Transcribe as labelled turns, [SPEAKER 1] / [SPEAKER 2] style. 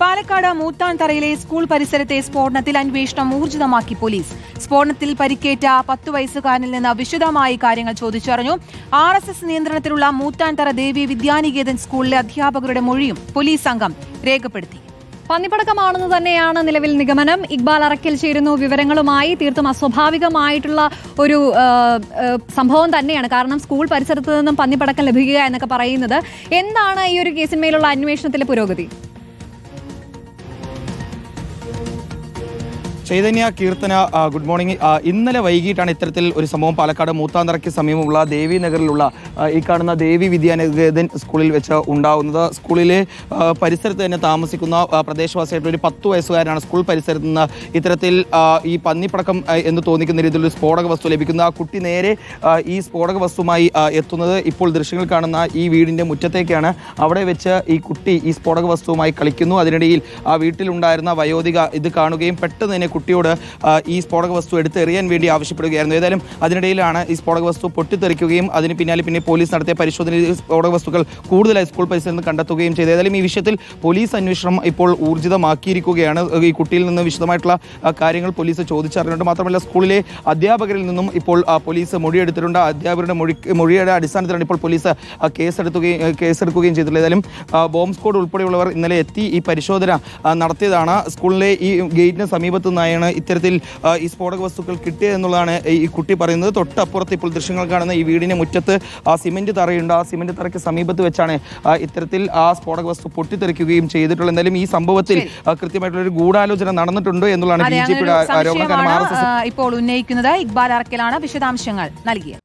[SPEAKER 1] Palakkad മൂത്താൻതറയിലെ school പരിസരത്തെ സ്ഫോടനത്തിൽ അന്വേഷണം ഊർജിതമാക്കി പോലീസ്. സ്ഫോടനത്തിൽ പരിക്കേറ്റ പത്തു വയസ്സുകാരനിൽ നിന്ന് വിശദമായി കാര്യങ്ങൾ ചോദിച്ചറിഞ്ഞു. ആർ എസ് എസ് നിയന്ത്രണത്തിലുള്ള മൂത്താൻതറ ദേവി വിദ്യാനികേതൻ സ്കൂളിലെ അധ്യാപകരുടെ മൊഴിയും പോലീസ് സംഘം രേഖപ്പെടുത്തി.
[SPEAKER 2] പന്നിപ്പടക്കമാണെന്ന് തന്നെയാണ് നിലവിൽ നിഗമനം. ഇക്ബാൽ അറക്കൽ ചേരുന്നു വിവരങ്ങളുമായി. തീർത്തും അസ്വാഭാവികമായിട്ടുള്ള ഒരു സംഭവം തന്നെയാണ്. കാരണം സ്കൂൾ പരിസരത്ത് നിന്നും പന്നിപ്പടക്കം ലഭിക്കുക എന്നൊക്കെ പറയുന്നത്. എന്താണ് ഈ ഒരു കേസിന്മേലുള്ള അന്വേഷണത്തിലെ പുരോഗതി?
[SPEAKER 3] ചൈതന്യ കീർത്തന ഗുഡ് മോർണിംഗ് ഇന്നലെ വൈകിട്ടാണ് ഇത്തരത്തിൽ ഒരു സംഭവം പാലക്കാട് മൂത്താന്തറയ്ക്ക് സമീപമുള്ള ദേവി നഗറിലുള്ള ഈ കാണുന്ന ദേവി വിദ്യാനികേതൻ സ്കൂളിൽ വെച്ച് ഉണ്ടാവുന്നത്. സ്കൂളിലെ പരിസരത്ത് തന്നെ താമസിക്കുന്ന പ്രദേശവാസിയായിട്ടുള്ള ഒരു പത്ത് വയസ്സുകാരനാണ് സ്കൂൾ പരിസരത്ത് നിന്ന് ഇത്തരത്തിൽ ഈ പന്നിപ്പടക്കം എന്ന് തോന്നിക്കുന്ന രീതിയിലൊരു സ്ഫോടക വസ്തു ലഭിക്കുന്ന. ആ കുട്ടി നേരെ ഈ സ്ഫോടക വസ്തുമായി എത്തുന്നത് ഇപ്പോൾ ദൃശ്യങ്ങൾ കാണുന്ന ഈ വീടിന്റെ മുറ്റത്തേക്കാണ്. അവിടെ വെച്ച് ഈ കുട്ടി ഈ സ്ഫോടക വസ്തുവുമായി കളിക്കുന്നു. അതിനിടയിൽ ആ വീട്ടിലുണ്ടായിരുന്ന വയോധിക ഇത് കാണുകയും പെട്ടെന്ന് തന്നെ കുട്ടിയോട് ഈ സ്ഫോടക വസ്തു എടുത്തെറിയാൻ വേണ്ടി ആവശ്യപ്പെടുകയായിരുന്നു. ഏതായാലും അതിനിടയിലാണ് ഈ സ്ഫോടക വസ്തു പൊട്ടിത്തെറിക്കുകയും അതിന് പിന്നാലെ പിന്നെ പോലീസ് നടത്തിയ പരിശോധനയിൽ സ്ഫോടക വസ്തുക്കൾ കൂടുതലായി സ്കൂൾ പരിസരത്ത് നിന്ന് കണ്ടെത്തുകയും ചെയ്തു. ഏതായാലും ഈ വിഷയത്തിൽ പോലീസ് അന്വേഷണം ഇപ്പോൾ ഊർജിതമാക്കിയിരിക്കുകയാണ്. ഈ കുട്ടിയിൽ നിന്ന് വിശദമായിട്ടുള്ള കാര്യങ്ങൾ പോലീസ് ചോദിച്ചറിഞ്ഞിട്ടുണ്ട്. മാത്രമല്ല സ്കൂളിലെ അധ്യാപകരിൽ നിന്നും ഇപ്പോൾ പോലീസ് മൊഴിയെടുത്തിട്ടുണ്ട്. അധ്യാപകരുടെ മൊഴി മൊഴിയുടെ അടിസ്ഥാനത്തിലാണ് ഇപ്പോൾ പോലീസ് കേസെടുത്തുകയും കേസെടുക്കുകയും ചെയ്തിട്ടുള്ളത്. ഏതായാലും ബോംബ് സ്ക്വാഡ് ഉൾപ്പെടെയുള്ളവർ ഇന്നലെ എത്തി ഈ പരിശോധന നടത്തിയതാണ്. സ്കൂളിലെ ഈ ഗേറ്റിന് സമീപത്തു നിന്നായാണ് ഇത്തരത്തിൽ ഈ സ്ഫോടക വസ്തുക്കൾ കിട്ടിയതെന്നുള്ളതാണ് ഈ കുട്ടി പറയുന്നത്. തൊട്ടപ്പുറത്ത് ഇപ്പോൾ ദൃശ്യങ്ങൾ കാണുന്ന ഈ വീടിന് മുറ്റത്ത് ആ സിമെന്റ് തറയുണ്ട്. ആ സിമെന്റ് തറയ്ക്ക് സമീപത്ത് വെച്ചാണ് ഇത്തരത്തിൽ ആ സ്ഫോടക വസ്തു പൊട്ടിത്തെറിക്കുകയും ചെയ്തിട്ടുള്ളത്. എന്തായാലും ഈ സംഭവത്തിൽ കൃത്യമായിട്ടുള്ള ഒരു ഗൂഢാലോചന നടന്നിട്ടുണ്ട് എന്നുള്ളതാണ് ബി ജെ പിയുടെ ആരോപണം
[SPEAKER 1] ഇപ്പോൾ ഉന്നയിക്കുന്നത് ഇക്ബാൽ അറക്കലാണ് വിശദാംശങ്ങൾ നൽകിയത്.